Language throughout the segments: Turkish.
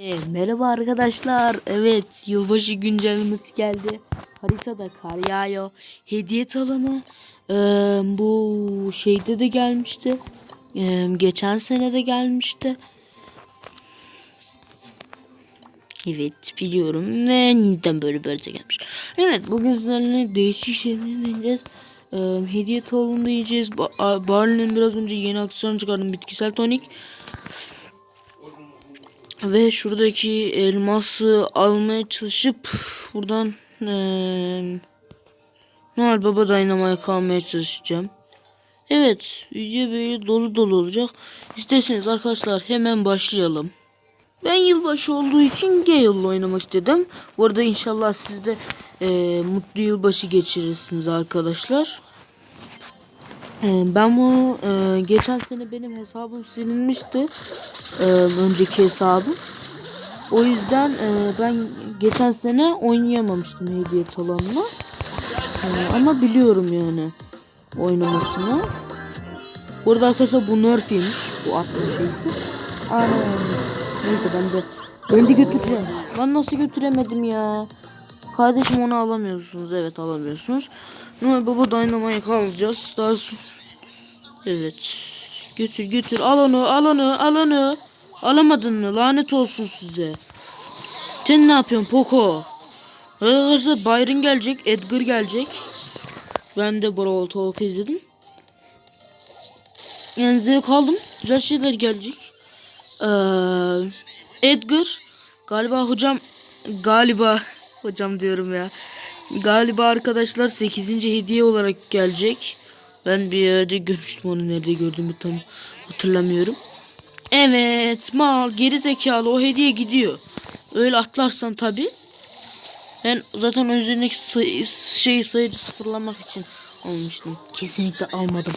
E, merhaba arkadaşlar. Evet, yılbaşı güncellemesi geldi. Haritada kar yağıyor. Hediye alanı e, bu şeyde de gelmişti. E, geçen sene de gelmişti. Evet biliyorum ve neden böyle böyle gelmiş. Evet bugün sizlerle değişik şeyler deneyeceğiz. E, hediye talonunda yiyeceğiz. Ba Barley'nin biraz önce yeni aksiyon çıkardım bitkisel tonik. Ve şuradaki elması almaya çalışıp buradan eee Noel Baba Dynamite kalmaya çalışacağım. Evet video böyle dolu dolu olacak. İsterseniz arkadaşlar hemen başlayalım. Ben yılbaşı olduğu için Gale'la oynamak istedim. Bu arada inşallah siz de eee, mutlu yılbaşı geçirirsiniz arkadaşlar. Eee, ben bunu eee, geçen sene benim hesabım silinmişti. Eee, önceki hesabım. O yüzden eee, ben geçen sene oynayamamıştım hediye talanla. Eee, ama biliyorum yani oynamasını. Bu arada arkadaşlar bu nerf yemiş. Bu atma şeysi. Aynen. Neyse ben de ben de götüreceğim. Lan nasıl götüremedim ya? Kardeşim onu alamıyorsunuz. Evet alamıyorsunuz. Noel Baba Dynamite alacağız. Daha. Evet. Götür götür. Al onu al onu al onu. Alamadın mı? Lanet olsun size. Sen ne yapıyorsun Poco? Arkadaşlar Byron gelecek. Edgar gelecek. Ben de Brawl Talk izledim. Yani zevk aldım. Güzel şeyler gelecek. Ee, Edgar galiba hocam galiba hocam diyorum ya. Galiba arkadaşlar 8. hediye olarak gelecek. Ben bir yerde görmüştüm onu nerede gördüğümü tam hatırlamıyorum. Evet mal geri zekalı o hediye gidiyor. Öyle atlarsan tabi. Ben zaten o üzerindeki sayı, şey sayıcı sıfırlamak için almıştım. Kesinlikle almadım.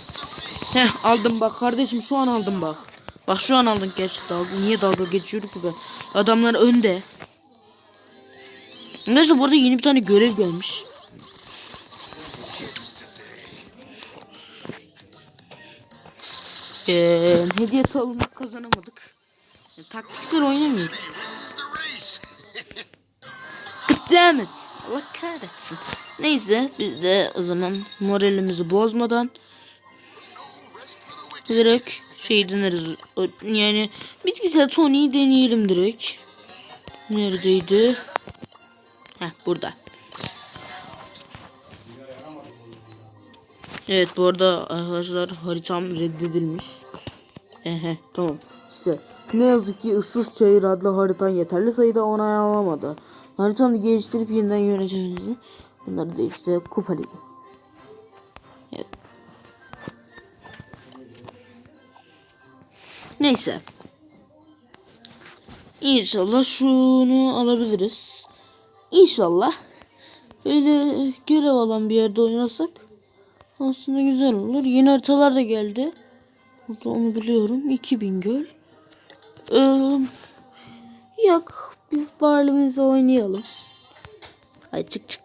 Heh aldım bak kardeşim şu an aldım bak. Bak şu an aldım geç dalga. Niye dalga geçiyorum ki ben? Adamlar önde. Neyse burada yeni bir tane görev gelmiş. Ee, hediye almak kazanamadık. Yani taktiksel oynamıyoruz. Damn it. Allah kahretsin. Neyse biz de o zaman moralimizi bozmadan direkt şey deneriz. Yani bitkisel Tony'yi deneyelim direkt. Neredeydi? Heh burada. Evet bu arada arkadaşlar haritam reddedilmiş. Ehe tamam. Size ne yazık ki ıssız çayır adlı haritan yeterli sayıda onay alamadı. Haritanı geliştirip yeniden yönetiminizi. Bunları da işte kupa ligi. Evet. Neyse. İnşallah şunu alabiliriz. İnşallah. Böyle görev alan bir yerde oynasak aslında güzel olur. Yeni haritalar da geldi. Burada onu biliyorum. 2000 göl. Ee, yok. Biz barlığımızı oynayalım. Ay çık çık.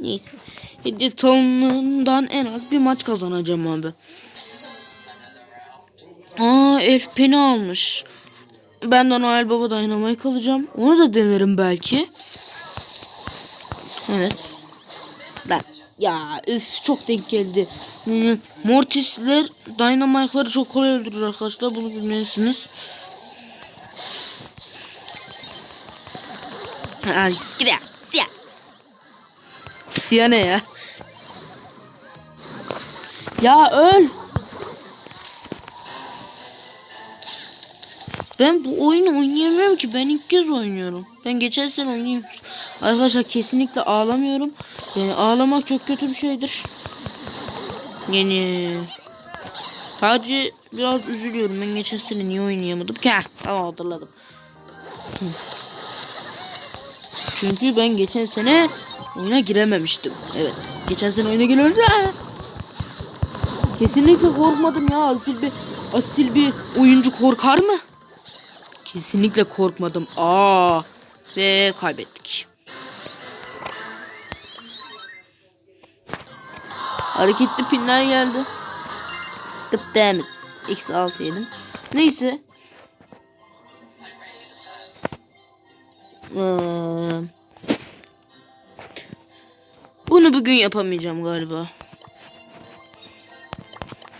Neyse. Hediye talonundan en az bir maç kazanacağım abi. Aa Elf Pen'i almış. Ben de Noel Baba Dynamite kalacağım. Onu da denerim belki. Evet. Lan ya üf çok denk geldi. Mortis'ler Dynamite'ları çok kolay öldürür arkadaşlar. Bunu bilmelisiniz. Ay gidelim. Siyah. Siyah ne ya? Ya öl. Ben bu oyunu oynayamıyorum ki. Ben ilk kez oynuyorum. Ben geçen sene oynayayım. Arkadaşlar kesinlikle ağlamıyorum. Yani ağlamak çok kötü bir şeydir. Yani sadece biraz üzülüyorum. Ben geçen sene niye oynayamadım ki? Heh, Tamam hatırladım. Çünkü ben geçen sene oyuna girememiştim. Evet. Geçen sene oyuna giriyordu. Kesinlikle korkmadım ya. Asil bir asil bir oyuncu korkar mı? Kesinlikle korkmadım. Aa ve kaybettik. Hareketli pinler geldi. God damn it. X6 yedim. Neyse. Eee, bunu bugün yapamayacağım galiba.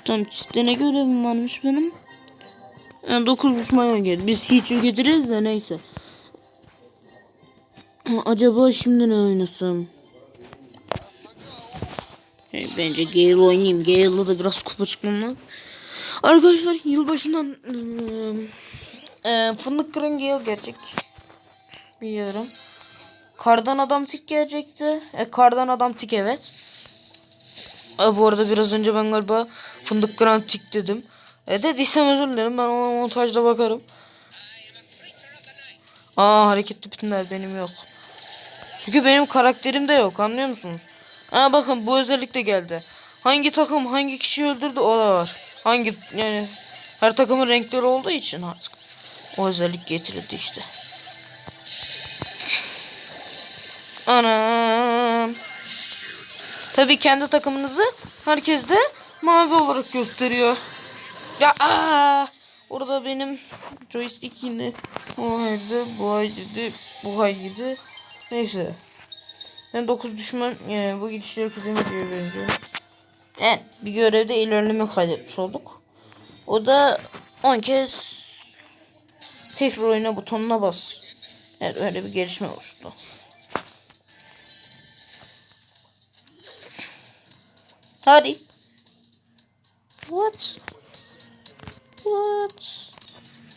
Tam çifte ne görevim varmış benim? Yani 9 uçmaya geldi. Biz hiç getiririz de neyse. Acaba şimdi ne oynasam? Bence Gale oynayayım. Gale'la da biraz kupa çıkmam. Arkadaşlar yılbaşından e, fındık kırın Gale gelecek. Biliyorum. Kardan adam tik gelecekti. E, kardan adam tik evet. E, bu arada biraz önce ben galiba fındık kıran tik dedim. E, dediysem özür dilerim. Ben ona montajda bakarım. Aa hareketli bütünler benim yok. Çünkü benim karakterimde yok anlıyor musunuz? Aa bakın bu özellik de geldi. Hangi takım hangi kişi öldürdü o da var. Hangi yani her takımın renkleri olduğu için artık. O özellik getirildi işte. Anam. Tabii kendi takımınızı herkes de mavi olarak gösteriyor. Ya aa, orada benim joystick yine o haydi bu haydi bu haydi neyse. Ben 9 düşman e, bu gidişleri kudemeciye benziyor. Evet bir görevde ilerleme kaydetmiş olduk. O da 10 kez tekrar oyna butonuna bas. Evet öyle bir gelişme oluştu. Hadi. What? What?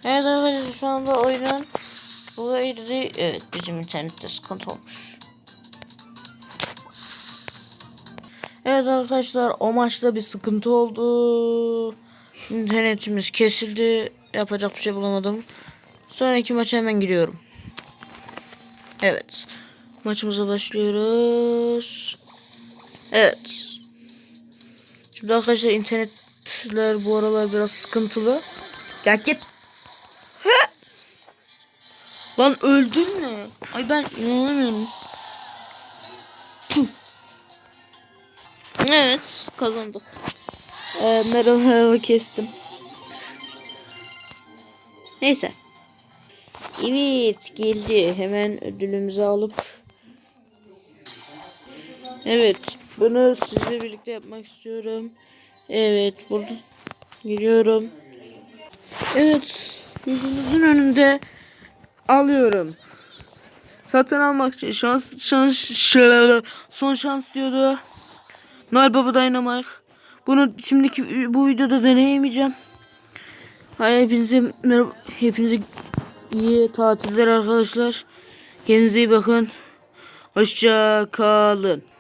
Evet arkadaşlar şu anda oyunun bu evet bizim internette sıkıntı olmuş. Evet arkadaşlar o maçta bir sıkıntı oldu. İnternetimiz kesildi. Yapacak bir şey bulamadım. Sonraki maça hemen giriyorum. Evet. Maçımıza başlıyoruz. Evet. Şimdi arkadaşlar internetler bu aralar biraz sıkıntılı. Gel git. Hı! Lan öldün mü? Ay ben inanamıyorum. Evet kazandık. Ee, merhaba kestim. Neyse. Evet geldi. Hemen ödülümüzü alıp. Evet. Bunu sizle birlikte yapmak istiyorum. Evet. Burada giriyorum. Evet. Yüzünüzün önünde alıyorum. Satın almak için şans, şans, şans son şans diyordu. Noel Baba Dynamite. Bunu şimdiki bu videoda deneyemeyeceğim. Hayır hepinize merhaba, hepinize iyi tatiller arkadaşlar. Kendinize iyi bakın. Hoşça kalın.